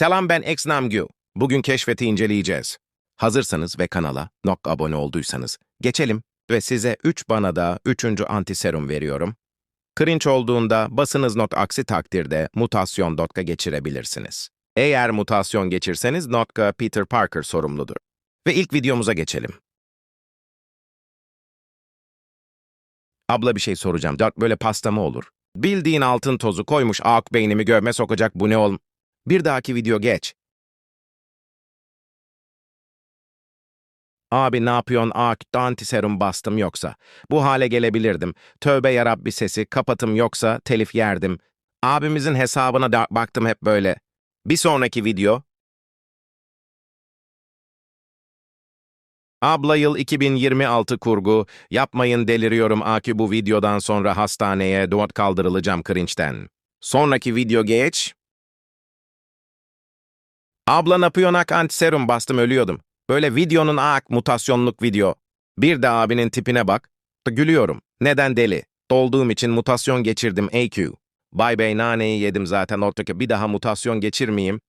Selam ben Exnamgyu. Bugün keşfeti inceleyeceğiz. Hazırsanız ve kanala nok abone olduysanız geçelim ve size 3 bana da 3. antiserum veriyorum. Cringe olduğunda basınız not aksi takdirde mutasyon dotka geçirebilirsiniz. Eğer mutasyon geçirseniz notka Peter Parker sorumludur. Ve ilk videomuza geçelim. Abla bir şey soracağım. Dört böyle pasta mı olur? Bildiğin altın tozu koymuş ak beynimi gövme sokacak bu ne ol? Bir dahaki video geç. Abi ne yapıyorsun ak antiserum bastım yoksa. Bu hale gelebilirdim. Tövbe yarabbi sesi kapatım yoksa telif yerdim. Abimizin hesabına da baktım hep böyle. Bir sonraki video. Abla yıl 2026 kurgu. Yapmayın deliriyorum Aki bu videodan sonra hastaneye duat kaldırılacağım cringe'den. Sonraki video geç. Abla ne yapıyorsun ak antiserum bastım ölüyordum. Böyle videonun ak mutasyonluk video. Bir de abinin tipine bak. Gülüyorum. Neden deli? Dolduğum için mutasyon geçirdim AQ. Bay Bey naneyi yedim zaten ortaya bir daha mutasyon geçirmeyeyim.